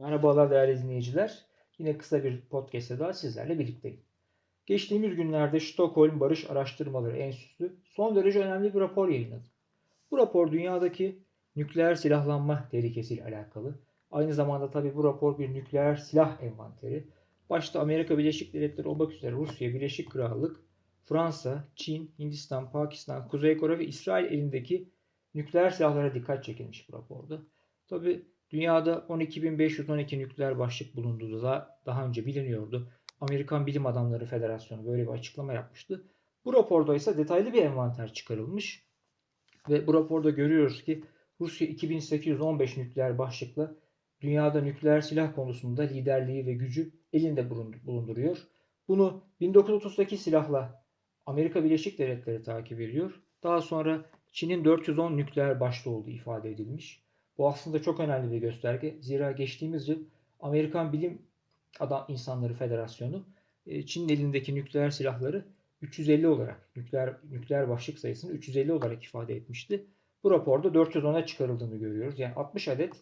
Merhabalar değerli dinleyiciler. Yine kısa bir podcast'te daha sizlerle birlikteyim. Geçtiğimiz günlerde Stockholm Barış Araştırmaları Enstitüsü son derece önemli bir rapor yayınladı. Bu rapor dünyadaki nükleer silahlanma tehlikesiyle alakalı. Aynı zamanda tabii bu rapor bir nükleer silah envanteri. Başta Amerika Birleşik Devletleri olmak üzere Rusya, Birleşik Krallık, Fransa, Çin, Hindistan, Pakistan, Kuzey Kore ve İsrail elindeki nükleer silahlara dikkat çekilmiş bu raporda. Tabii Dünyada 12.512 nükleer başlık bulunduğu da daha önce biliniyordu. Amerikan Bilim Adamları Federasyonu böyle bir açıklama yapmıştı. Bu raporda ise detaylı bir envanter çıkarılmış. Ve bu raporda görüyoruz ki Rusya 2815 nükleer başlıkla dünyada nükleer silah konusunda liderliği ve gücü elinde bulunduruyor. Bunu 1938 silahla Amerika Birleşik Devletleri takip ediyor. Daha sonra Çin'in 410 nükleer başlı olduğu ifade edilmiş. Bu aslında çok önemli bir gösterge. Zira geçtiğimiz yıl Amerikan Bilim Adam İnsanları Federasyonu e, Çin'in elindeki nükleer silahları 350 olarak nükleer nükleer başlık sayısını 350 olarak ifade etmişti. Bu raporda 410'a çıkarıldığını görüyoruz. Yani 60 adet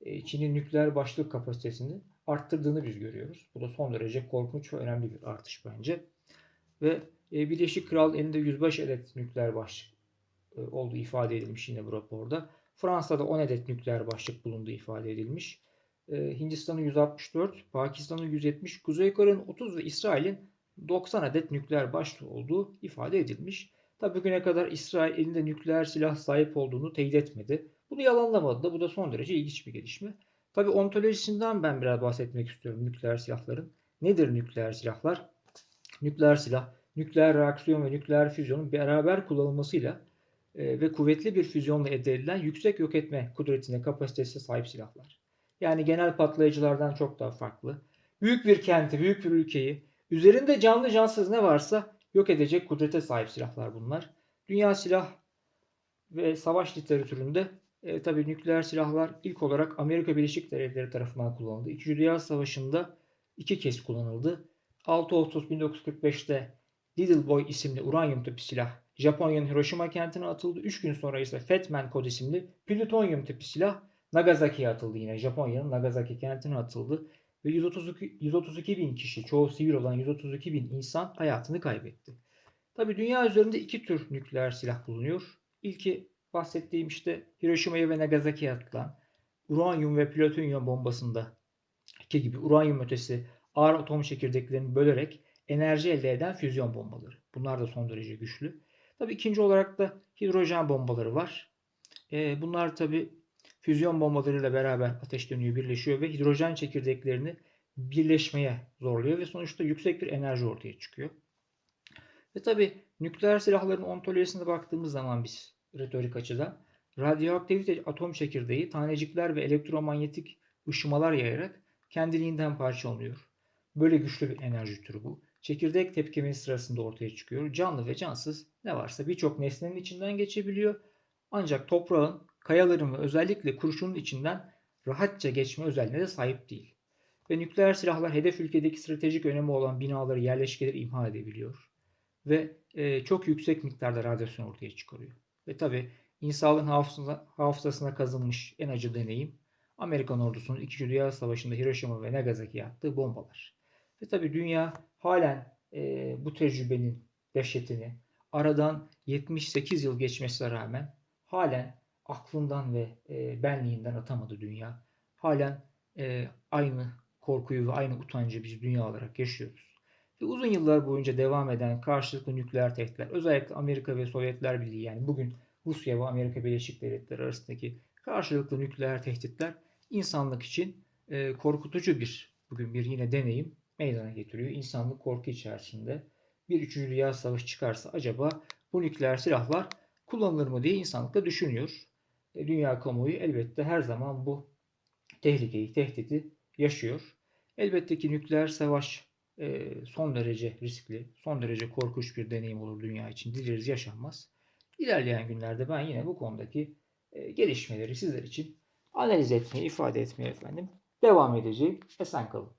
e, Çin'in nükleer başlık kapasitesini arttırdığını biz görüyoruz. Bu da son derece korkunç ve önemli bir artış bence. Ve e, Birleşik Kral elinde 105 adet nükleer başlık olduğu ifade edilmiş yine bu raporda. Fransa'da 10 adet nükleer başlık bulunduğu ifade edilmiş. Ee, Hindistan'ın 164, Pakistan'ın 170, Kuzey Kore'nin 30 ve İsrail'in 90 adet nükleer başlık olduğu ifade edilmiş. Tabi bugüne kadar İsrail elinde nükleer silah sahip olduğunu teyit etmedi. Bunu yalanlamadı da bu da son derece ilginç bir gelişme. Tabi ontolojisinden ben biraz bahsetmek istiyorum nükleer silahların. Nedir nükleer silahlar? Nükleer silah, nükleer reaksiyon ve nükleer füzyonun beraber kullanılmasıyla ve kuvvetli bir füzyonla elde edilen yüksek yok etme kudretine kapasitesi sahip silahlar. Yani genel patlayıcılardan çok daha farklı. Büyük bir kenti, büyük bir ülkeyi, üzerinde canlı cansız ne varsa yok edecek kudrete sahip silahlar bunlar. Dünya silah ve savaş literatüründe e, tabi nükleer silahlar ilk olarak Amerika Birleşik Devletleri tarafından kullanıldı. İkinci Dünya Savaşı'nda iki kez kullanıldı. 6 Ağustos 1945'te Little Boy isimli uranyum tipi silah Japonya'nın Hiroşima kentine atıldı. 3 gün sonra ise Fetman kod isimli plütonyum tipi silah Nagasaki'ye atıldı yine. Japonya'nın Nagasaki kentine atıldı. Ve 132, 132 bin kişi, çoğu sivil olan 132 bin insan hayatını kaybetti. Tabi dünya üzerinde iki tür nükleer silah bulunuyor. İlki bahsettiğim işte Hiroşima'ya ve Nagasaki'ye atılan uranyum ve plütonyum bombasında iki gibi uranyum ötesi ağır atom çekirdeklerini bölerek enerji elde eden füzyon bombaları. Bunlar da son derece güçlü. Tabii ikinci olarak da hidrojen bombaları var. E, bunlar tabi füzyon bombalarıyla beraber ateşleniyor, birleşiyor ve hidrojen çekirdeklerini birleşmeye zorluyor ve sonuçta yüksek bir enerji ortaya çıkıyor. Ve tabi nükleer silahların ontolojisine baktığımız zaman biz retorik açıdan radyoaktivite atom çekirdeği tanecikler ve elektromanyetik ışımalar yayarak kendiliğinden parçalanıyor. Böyle güçlü bir enerji türü bu. Çekirdek tepkimesi sırasında ortaya çıkıyor. Canlı ve cansız ne varsa birçok nesnenin içinden geçebiliyor. Ancak toprağın, kayaların ve özellikle kurşunun içinden rahatça geçme özelliğine de sahip değil. Ve nükleer silahlar hedef ülkedeki stratejik önemi olan binaları, yerleşkeleri imha edebiliyor. Ve e, çok yüksek miktarda radyasyon ortaya çıkarıyor. Ve tabi insanlığın hafızasına, hafızasına kazınmış en acı deneyim Amerikan ordusunun 2. Dünya Savaşı'nda Hiroşima ve Nagasaki'ye attığı bombalar. Ve tabi dünya halen e, bu tecrübenin dehşetini aradan 78 yıl geçmesine rağmen halen aklından ve e, benliğinden atamadı dünya. Halen e, aynı korkuyu ve aynı utancı biz dünya olarak yaşıyoruz. Ve uzun yıllar boyunca devam eden karşılıklı nükleer tehditler, özellikle Amerika ve Sovyetler Birliği yani bugün Rusya ve Amerika Birleşik Devletleri arasındaki karşılıklı nükleer tehditler insanlık için e, korkutucu bir bugün bir yine deneyim meydana getiriyor. İnsanlık korku içerisinde bir 3. Dünya Savaşı çıkarsa acaba bu nükleer silahlar kullanılır mı diye insanlık da düşünüyor. E, dünya kamuoyu elbette her zaman bu tehlikeyi, tehdidi yaşıyor. Elbette ki nükleer savaş e, son derece riskli, son derece korkunç bir deneyim olur dünya için. Dileriz yaşanmaz. İlerleyen günlerde ben yine bu konudaki e, gelişmeleri sizler için analiz etmeye, ifade etmeye efendim devam edeceğim. Esen kalın.